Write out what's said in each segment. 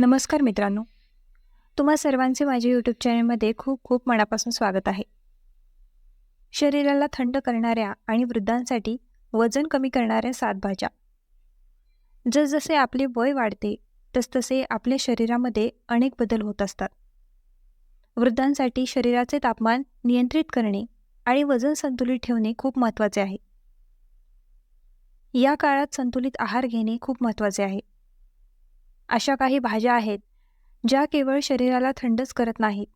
नमस्कार मित्रांनो. तुम्हा सर्वांचे माझे यूट्यूब चॅनलमध्ये खूप खूप मनापासून स्वागत आहे. शरीराला थंड करणाऱ्या आणि वृद्धांसाठी वजन कमी करणाऱ्या सात भाज्या. जसजसे आपले वय वाढते तसतसे आपल्या शरीरामध्ये अनेक बदल होत असतात. वृद्धांसाठी शरीराचे तापमान नियंत्रित करणे आणि वजन संतुलित ठेवणे खूप महत्त्वाचे आहे. या काळात संतुलित आहार घेणे खूप महत्त्वाचे आहे. अशा काही भाज्या आहेत ज्या केवळ शरीराला थंडच करत नाहीत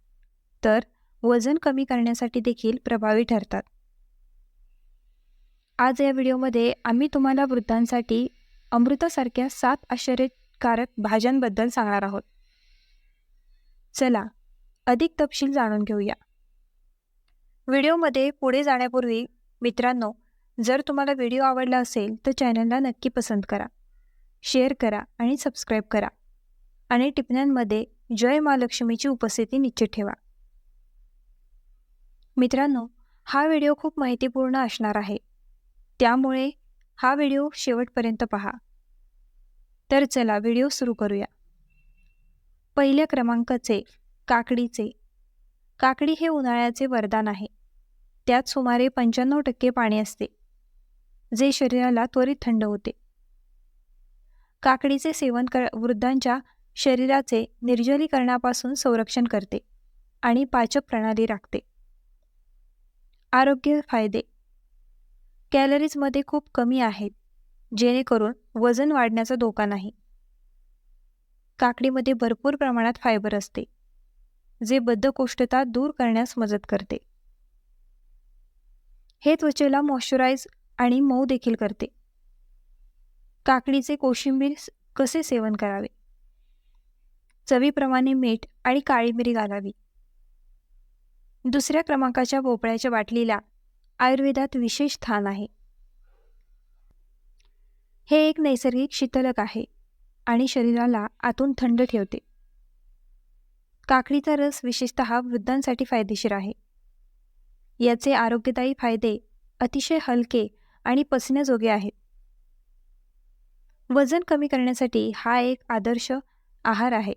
तर वजन कमी करण्यासाठी देखील प्रभावी ठरतात. आज या व्हिडिओमध्ये आम्ही तुम्हाला वृद्धांसाठी अमृतासारख्या सात आश्चर्यकारक भाज्यांबद्दल सांगणार आहोत. चला अधिक तपशील जाणून घेऊया. व्हिडिओमध्ये पुढे जाण्यापूर्वी मित्रांनो जर तुम्हाला व्हिडिओ आवडला असेल तर चॅनलला नक्की पसंत करा. शेअर करा आणि सबस्क्राईब करा. आणि टिपण्यांमध्ये जय महालक्ष्मीची उपस्थिती निश्चित ठेवा. मित्रांनो हा व्हिडिओ खूप माहितीपूर्ण असणार आहे. त्यामुळे हा व्हिडिओ शेवटपर्यंत पहा. तर चला व्हिडिओ सुरू करूया. पहिल्या क्रमांकाचे काकडीचे. काकडी हे उन्हाळ्याचे वरदान आहे. त्यात सुमारे पंच्याण्णव टक्के पाणी असते. जे शरीराला त्वरित थंड होते. काकडीचे सेवन कर वृद्धांच्या शरीराचे निर्जलीकरणापासून संरक्षण करते आणि पाचक प्रणाली राखते. आरोग्य फायदे. कॅलरीजमध्ये खूप कमी आहेत जेणेकरून वजन वाढण्याचा धोका नाही. काकडीमध्ये भरपूर प्रमाणात फायबर असते जे बद्धकोष्ठता दूर करण्यास मदत करते. हे त्वचेला मॉइश्चराईज आणि मऊ देखील करते. काकडीचे कोशिंबीर कसे सेवन करावे? चवीप्रमाणे मीठ आणि काळी मिरी घालावी. दुसऱ्या क्रमांकाच्या भोपळ्याच्या बाटलीला आयुर्वेदात विशेष स्थान आहे. हे एक नैसर्गिक शीतलक आहे आणि शरीराला आतून थंड ठेवते. काकडीचा रस विशेषत वृद्धांसाठी फायदेशीर आहे. याचे आरोग्यदायी फायदे अतिशय हलके आणि पचण्याजोगे आहेत. वजन कमी करण्यासाठी हा एक आदर्श आहार आहे.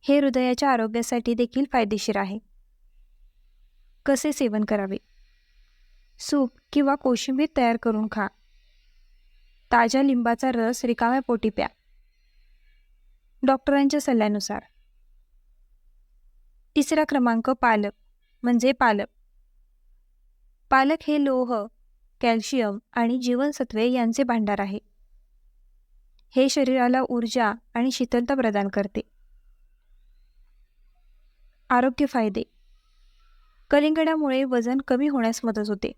हे हृदयाच्या आरोग्यासाठी देखील फायदेशीर आहे. कसे सेवन करावे? सूप किंवा कोशिंबीर तयार करून खा. ताज्या लिंबाचा रस रिकाम्या पोटी प्या. डॉक्टरांच्या सल्ल्यानुसार. तिसरा क्रमांक पालक म्हणजे पालक. पालक हे लोह कॅल्शियम आणि जीवनसत्वे यांचे भांडार आहे. हे शरीराला ऊर्जा आणि शीतलता प्रदान करते. आरोग्य फायदे. कलिंगडामुळे वजन कमी होण्यास मदत होते.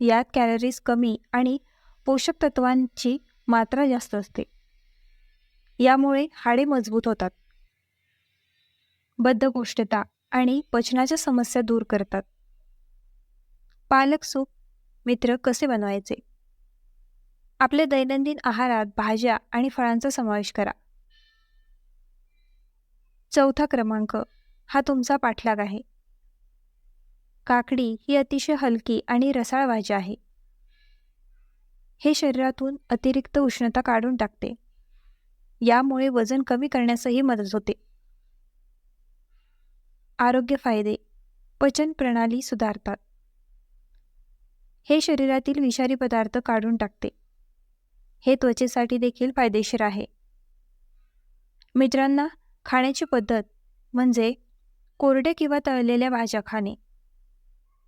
यात कॅलरीज कमी आणि पोषक तत्वांची मात्रा जास्त असते. यामुळे हाडे मजबूत होतात. बद्धकोष्ठता आणि पचनाच्या समस्या दूर करतात. पालक सूप मित्र कसे बनवायचे? आपल्या दैनंदिन आहारात भाज्या आणि फळांचा समावेश करा. चौथा क्रमांक हा तुमचा पाठलाग आहे. काकडी ही अतिशय हलकी आणि रसाळ भाजी आहे. हे शरीरातून अतिरिक्त उष्णता काढून टाकते. यामुळे वजन कमी करण्यासही मदत होते. आरोग्य फायदे पचन प्रणाली सुधारतात. हे शरीरातील विषारी पदार्थ काढून टाकते. हे त्वचेसाठी देखील फायदेशीर आहे. मित्रांना खाण्याची पद्धत म्हणजे कोरडे किंवा तळलेल्या भाज्या खाणे.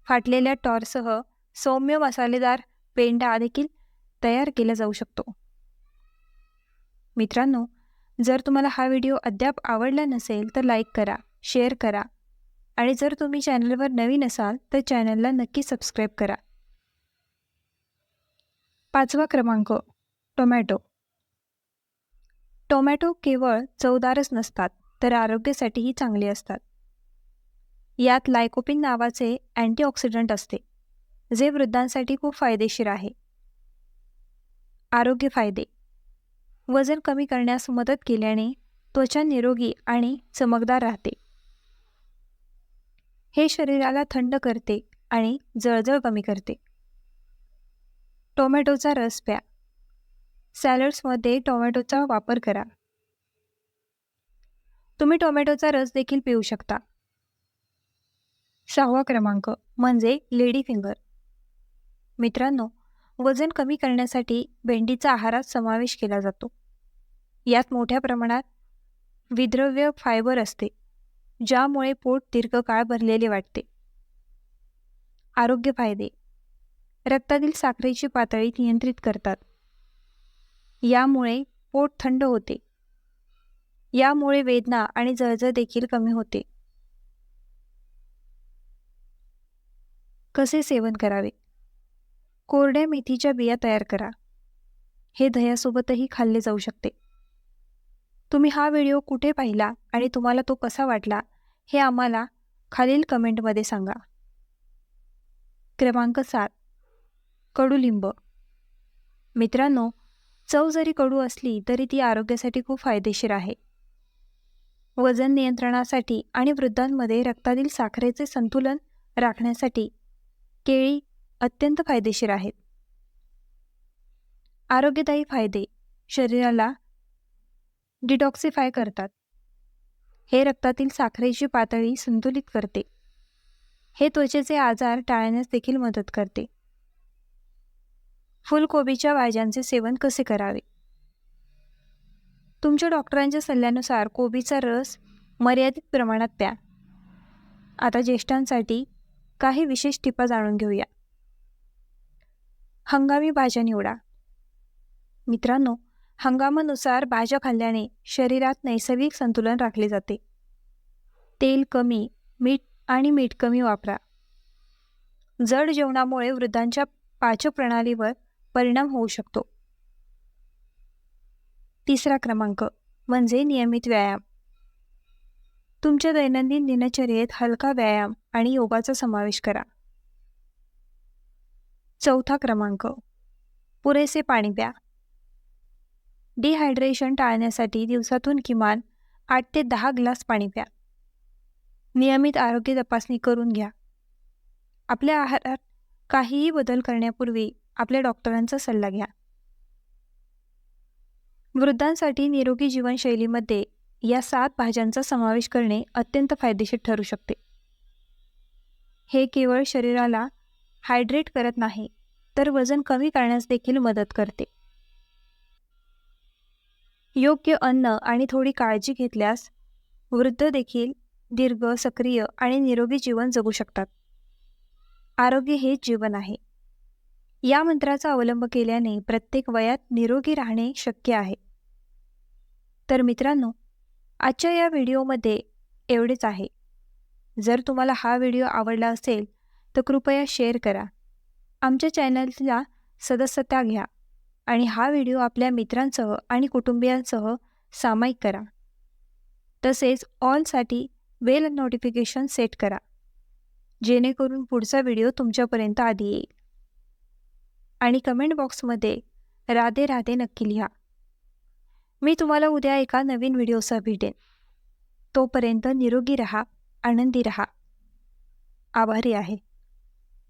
फाटलेल्या टॉरसह सौम्य मसालेदार पेंडा देखील तयार केला जाऊ शकतो. मित्रांनो जर तुम्हाला हा व्हिडिओ अद्याप आवडला नसेल तर लाईक करा शेअर करा आणि जर तुम्ही चॅनलवर नवीन असाल तर चॅनलला नक्की सबस्क्राईब करा. पाचवा क्रमांक टोमॅटो. टोमॅटो केवळ चवदारच नसतात तर आरोग्यासाठीही चांगले असतात. यात लायकोपिन नावाचे अँटीऑक्सिडंट असते जे वृद्धांसाठी खूप फायदेशीर आहे. आरोग्य फायदे. वजन कमी करण्यास मदत केल्याने त्वचा निरोगी आणि चमकदार राहते. हे शरीराला थंड करते आणि जळजळ कमी करते. टोमॅटोचा रस प्या. सॅलड्समध्ये टोमॅटोचा वापर करा. तुम्ही टोमॅटोचा रस देखील पिऊ शकता. सहावा क्रमांक म्हणजे लेडी फिंगर. मित्रांनो वजन कमी करण्यासाठी भेंडीचा आहारात समावेश केला जातो. यात मोठ्या प्रमाणात विद्रव्य फायबर असते ज्यामुळे पोट दीर्घकाळ भरलेले वाटते. आरोग्य फायदे. रक्तातील साखरेची पातळी नियंत्रित करतात. यामुळे पोट थंड होते. यामुळे वेदना आणि जळजळ देखील कमी होते. कसे सेवन करावे? कोरड्या मेथीच्या बिया तयार करा. हे दह्यासोबतही खाल्ले जाऊ शकते. तुम्ही हा व्हिडिओ कुठे पाहिला आणि तुम्हाला तो कसा वाटला हे आम्हाला खालील कमेंटमध्ये सांगा. क्रमांक सात. कडुलिंब. मित्रांनो चव जरी कडू असली तरी ती आरोग्यासाठी खूप फायदेशीर आहे. वजन नियंत्रणासाठी आणि वृद्धांमध्ये रक्तातील साखरेचे संतुलन राखण्यासाठी केळी अत्यंत फायदेशीर आहेत. आरोग्यदायी फायदे शरीराला डिटॉक्सिफाय करतात. हे रक्तातील साखरेची पातळी संतुलित करते. हे त्वचेचे आजार टाळण्यास देखील मदत करते. फुलकोबीच्या भाज्यांचे सेवन कसे करावे? तुमच्या डॉक्टरांच्या सल्ल्यानुसार कोबीचा रस मर्यादित प्रमाणात प्या. आता ज्येष्ठांसाठी काही विशेष टिपा जाणून घेऊया. हंगामी भाज्या निवडा. मित्रांनो हंगामानुसार भाज्या खाल्ल्याने शरीरात नैसर्गिक संतुलन राखले जाते. तेल कमी मीठ आणि मीठ कमी वापरा. जड जेवणामुळे वृद्धांच्या पाचप्रणालीवर परिणाम होऊ शकतो. तिसरा क्रमांक म्हणजे नियमित व्यायाम. तुमच्या दैनंदिन दिनचर्येत हलका व्यायाम आणि योगाचा समावेश करा. चौथा क्रमांक पुरेसे पाणी प्या. डिहायड्रेशन टाळण्यासाठी दिवसातून किमान आठ ते दहा ग्लास पाणी प्या. नियमित आरोग्य तपासणी करून घ्या. आपल्या आहारात काहीही बदल करण्यापूर्वी आपल्या डॉक्टरांचा सल्ला घ्या. वृद्धांसाठी निरोगी जीवनशैलीमध्ये या सात भाज्यांचा समावेश करणे अत्यंत फायदेशीर ठरू शकते. हे केवळ शरीराला हायड्रेट करत नाही तर वजन कमी करण्यास देखील मदत करते. योग्य अन्न आणि थोडी काळजी घेतल्यास वृद्ध देखील दीर्घ सक्रिय आणि निरोगी जीवन जगू शकतात. आरोग्य हेच जीवन आहे. या मंत्राचा अवलंब केल्याने प्रत्येक वयात निरोगी राहणे शक्य आहे. तर मित्रांनो आजच्या या व्हिडिओमध्ये एवढेच आहे. जर तुम्हाला हा व्हिडिओ आवडला असेल तर कृपया शेअर करा. आमच्या चॅनलला सदस्यता घ्या आणि हा व्हिडिओ आपल्या मित्रांसह आणि कुटुंबियांसह सामायिक करा. तसेच ऑलसाठी वेल नोटिफिकेशन सेट करा जेणेकरून पुढचा व्हिडिओ तुमच्यापर्यंत आधी येईल. आणि कमेंट बॉक्समध्ये राधे राधे नक्की लिहा. मी तुम्हाला उद्या एका नवीन व्हिडिओसह भेटेन. तोपर्यंत निरोगी रहा आनंदी रहा. आभारी आहे.